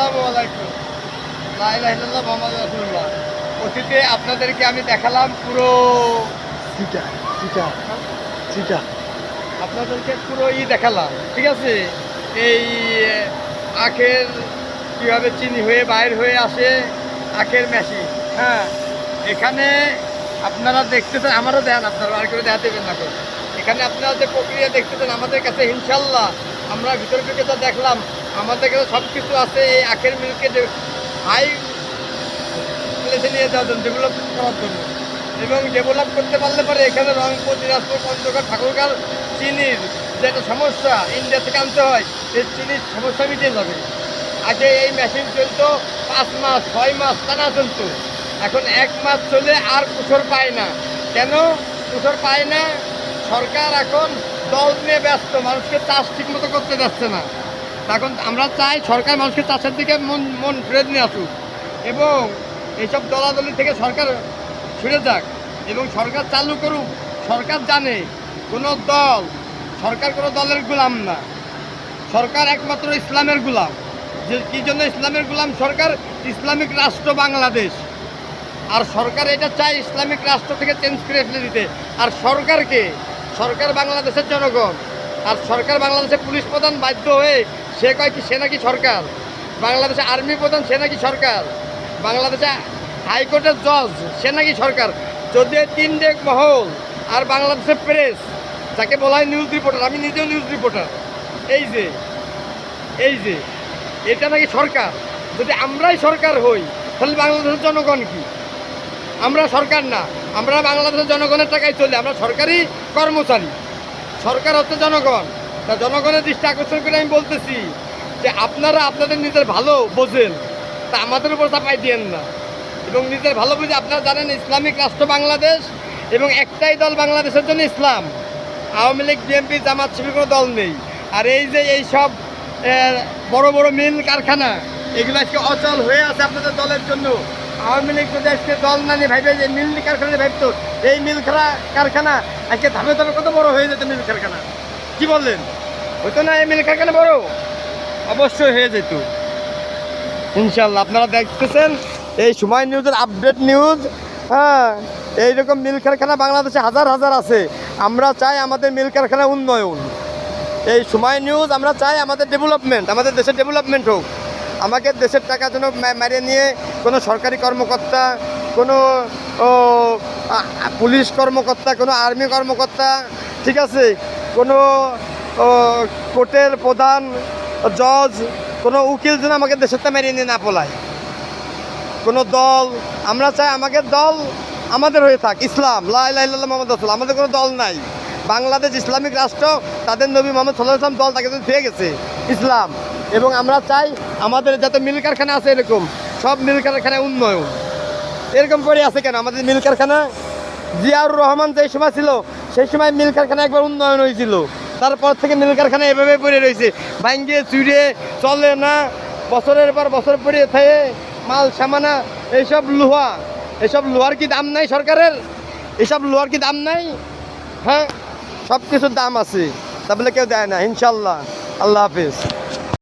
আসসালামু আলাইকুম। লা ইলাহা ইল্লাল্লাহ অতীতে আপনাদেরকে আমি দেখালাম পুরো চিটা চিটা চিটা আপনাদেরকে পুরো ই দেখালাম ঠিক আছে? এই আখের কীভাবে চিনি হয়ে বাইর হয়ে আসে আখের মেশিন হ্যাঁ এখানে আপনারা দেখতেছেন আমারও দেন আপনারা আর করে দেখাতে দেবেন না করে এখানে আপনারা যে প্রক্রিয়া দেখতেছেন আমাদের কাছে ইনশাল্লাহ আমরা ভিতর থেকে তো দেখলাম। আমাদের কাছে সব কিছু আছে, এই আখের মিলকে যে হাই প্লেসে নিয়ে যাওয়ার জন্য ডেভেলপ করার জন্য। এবং ডেভেলপ করতে পারলে পরে এখানে রংপুর, দিনাজপুর, পঞ্চগড় ঠাকুরগাঁর চিনির যে একটা সমস্যা ইন্ডিয়া থেকে আনতে হয় এই চিনির সমস্যা মিটে যাবে। আগে এই মেশিন চলতো, পাঁচ মাস, ছয় মাস টানা চলতো। এখন এক মাস চলে আর কুসর পায় না। কেন? কুসর পায় না, সরকার এখন দল নিয়ে ব্যস্ত, মানুষকে চাষ ঠিক মতো করতে যাচ্ছে না। এখন আমরা চাই সরকার মানুষকে চাষের দিকে মন মন ফিরে নিয়ে আসুক। এবং এইসব দলাদলি থেকে সরকার সরে যাক এবং সরকার চালু করুক। সরকার জানে কোনো দল, সরকার কোনো দলের গোলাম না। সরকার একমাত্র ইসলামের গোলাম। যে কী জন্য ইসলামের গোলাম? সরকার ইসলামিক রাষ্ট্র বাংলাদেশ। আর সরকার এটা চায় ইসলামিক রাষ্ট্র থেকে চেঞ্জ করে ফেলে দিতে। আর সরকারকে, সরকার বাংলাদেশের জনগণ, আর সরকার বাংলাদেশের পুলিশ প্রধান বাধ্য হয়ে সে কয় কি, সে নাকি সরকার? বাংলাদেশে আর্মি প্রধান, সে নাকি সরকার? বাংলাদেশে হাইকোর্টের জজ, সে নাকি সরকার? যদি তিন তিনটে মহল আর বাংলাদেশের প্রেস যাকে বলা হয় নিউজ রিপোর্টার আমি নিজেও নিউজ রিপোর্টার এই যে এই যে, এটা নাকি সরকার? যদি আমরাই সরকার হই, তাহলে বাংলাদেশের জনগণ কি? আমরা সরকার না, আমরা বাংলাদেশের জনগণের টাকায় চলি, আমরা সরকারি কর্মচারী। সরকার হচ্ছে জনগণ। তা জনগণের দৃষ্টি আকর্ষণ করে আমি বলতেছি যে আপনারা আপনাদের নিজের ভালো বোঝেন, তা আমাদের উপর চাপাই দিয়েন না। এবং নিজের ভালো বুঝে আপনারা জানেন ইসলামিক রাষ্ট্র বাংলাদেশ এবং একটাই দল বাংলাদেশের জন্য ইসলাম। আওয়ামী লীগ, বিএনপি, জামাত শিবির কোনো দল নেই। আর এই যে এই সব বড় বড় মিল কারখানা, এগুলো আজকে অচল হয়ে আছে আপনাদের দলের জন্য। আওয়ামী লীগ যদি আজকে দল না নিয়ে ভাইবে, যে মিল কারখানা ভাবতো এই মিল কারখানা আজকে ধামে ধাপে কত বড় হয়ে যেত মিল কারখানা? কি বললেন? হয়তো না মিল কারখানা বড়। অবশ্যই হয়ে যেত। ইনশাল্লাহ, আপনারা দেখতেছেন, এই সময় নিউজের আপডেট নিউজ হ্যাঁ এইরকম মিল কারখানা বাংলাদেশে হাজার হাজার আছে। আমরা চাই আমাদের মিল কারখানা উন্নয়ন। এই সময় নিউজ আমরা চাই আমাদের ডেভেলপমেন্ট আমাদের দেশের ডেভেলপমেন্ট হোক। আমাকে দেশের টাকা যেন মারিয়ে নিয়ে কোনো সরকারি কর্মকর্তা, কোনো পুলিশ কর্মকর্তা, কোনো আর্মি কর্মকর্তা, ঠিক আছে? কোনো কোর্টের প্রধান, জজ, কোনো উকিল যেন আমাকে দেশের মেরিয়ে নিয়ে না পলায়। কোনো দল, আমরা চাই আমাদের দল আমাদের হয়ে থাক, ইসলাম লাইল্লাহ মোহাম্মদ রসুল, আমাদের কোনো দল নাই। বাংলাদেশ ইসলামিক রাষ্ট্র, তাদের নবী মোহাম্মদ সাল্লাহ ইসলাম দল তাকে দিয়ে গেছে, ইসলাম। এবং আমরা চাই আমাদের যাতে মিল কারখানা আছে এরকম, সব মিল কারখানায় উন্নয়ন। এরকম করে আছে কেন? আমাদের মিল কারখানা, জিয়াউর রহমান যে সময় ছিল, সেই সময় মিল কারখানা একবার উন্নয়ন হয়েছিল। তারপর থেকে নীল কারখানা এভাবে পড়ে রয়েছে। ভাঙ্গে, চুড়ে, চলে না। বছরের পর বছর পরে থাকে। মাল, সামানা, এইসব লোহা। এসব লোহার কি দাম নাই সরকারের? এসব লোহার কি দাম নাই? হ্যাঁ সব কিছুর দাম আছে। তাহলে কেউ দেয় না। ইনশাল্লাহ। আল্লাহ হাফিজ।